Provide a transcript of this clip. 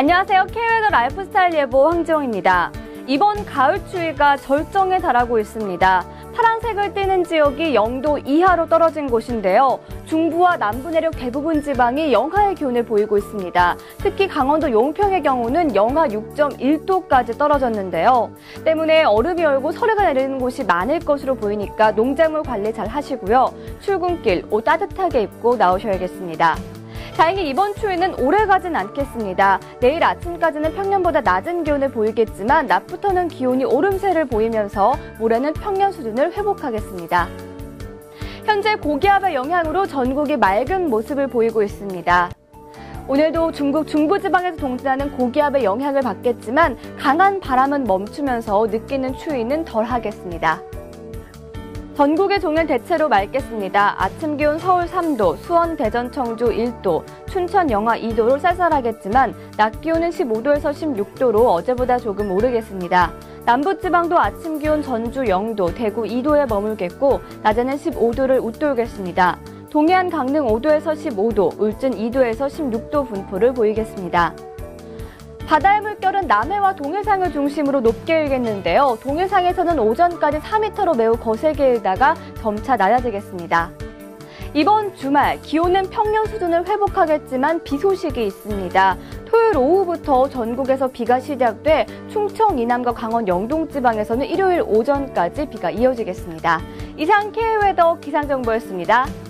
안녕하세요. K웨더 라이프스타일 예보 황지영입니다. 이번 가을 추위가 절정에 달하고 있습니다. 파란색을 띠는 지역이 0도 이하로 떨어진 곳인데요. 중부와 남부 내륙 대부분 지방이 영하의 기온을 보이고 있습니다. 특히 강원도 용평의 경우는 영하 6.1도까지 떨어졌는데요. 때문에 얼음이 얼고 서리가 내리는 곳이 많을 것으로 보이니까 농작물 관리 잘 하시고요. 출근길 옷 따뜻하게 입고 나오셔야겠습니다. 다행히 이번 추위는 오래 가진 않겠습니다. 내일 아침까지는 평년보다 낮은 기온을 보이겠지만 낮부터는 기온이 오름세를 보이면서 모레는 평년 수준을 회복하겠습니다. 현재 고기압의 영향으로 전국이 맑은 모습을 보이고 있습니다. 오늘도 중국 중부지방에서 동진하는 고기압의 영향을 받겠지만 강한 바람은 멈추면서 느끼는 추위는 덜하겠습니다. 전국의 종일 대체로 맑겠습니다. 아침 기온 서울 3도, 수원, 대전, 청주 1도, 춘천, 영하 2도로 쌀쌀하겠지만 낮 기온은 15도에서 16도로 어제보다 조금 오르겠습니다. 남부지방도 아침 기온 전주 0도, 대구 2도에 머물겠고 낮에는 15도를 웃돌겠습니다. 동해안 강릉 5도에서 15도, 울진 2도에서 16도 분포를 보이겠습니다. 바다의 물결은 남해와 동해상을 중심으로 높게 일겠는데요. 동해상에서는 오전까지 4m로 매우 거세게 일다가 점차 낮아지겠습니다. 이번 주말 기온은 평년 수준을 회복하겠지만 비 소식이 있습니다. 토요일 오후부터 전국에서 비가 시작돼 충청 이남과 강원 영동 지방에서는 일요일 오전까지 비가 이어지겠습니다. 이상 K웨더 기상정보였습니다.